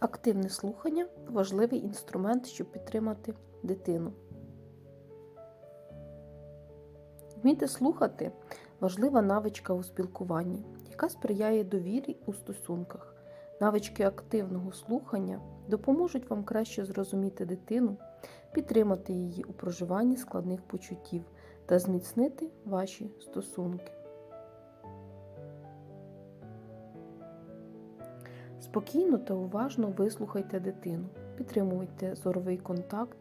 Активне слухання важливий інструмент, щоб підтримати дитину. Вміти слухати важлива навичка у спілкуванні, яка сприяє довірі у стосунках. Навички активного слухання допоможуть вам краще зрозуміти дитину, підтримати її у проживанні складних почуттів та зміцнити ваші стосунки. Спокійно та уважно вислухайте дитину, підтримуйте зоровий контакт,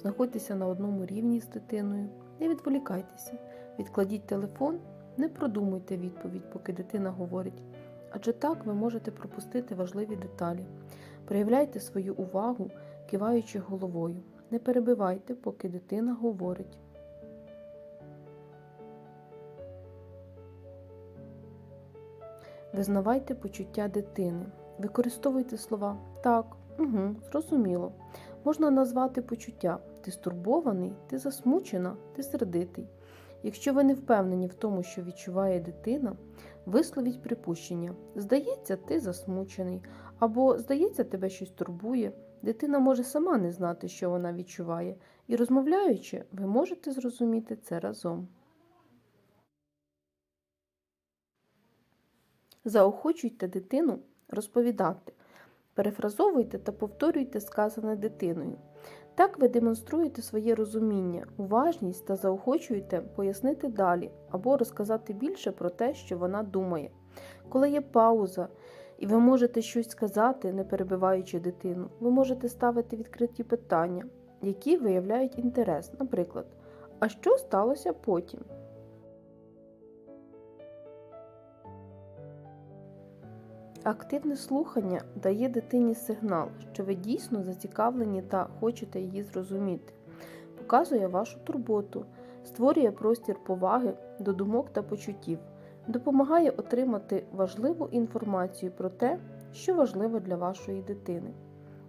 знаходьтеся на одному рівні з дитиною, не відволікайтеся, відкладіть телефон, не продумуйте відповідь, поки дитина говорить, адже так ви можете пропустити важливі деталі. Проявляйте свою увагу, киваючи головою. Не перебивайте, поки дитина говорить. Визнавайте почуття дитини. Використовуйте слова так, угу, зрозуміло. Можна назвати почуття ти стурбований, ти засмучена, ти сердитий. Якщо ви не впевнені в тому, що відчуває дитина, висловіть припущення. Здається, ти засмучений, або здається, тебе щось турбує. Дитина може сама не знати, що вона відчуває, і розмовляючи, ви можете зрозуміти це разом. Заохочуйте дитину розповідати, перефразовуйте та повторюйте сказане дитиною. Так ви демонструєте своє розуміння, уважність та заохочуєте пояснити далі або розказати більше про те, що вона думає. Коли є пауза, і ви можете щось сказати, не перебиваючи дитину, ви можете ставити відкриті питання, які виявляють інтерес. Наприклад, а що сталося потім? Активне слухання дає дитині сигнал, що ви дійсно зацікавлені та хочете її зрозуміти, показує вашу турботу, створює простір поваги до думок та почуттів, допомагає отримати важливу інформацію про те, що важливо для вашої дитини.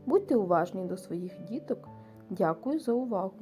Будьте уважні до своїх діток. Дякую за увагу!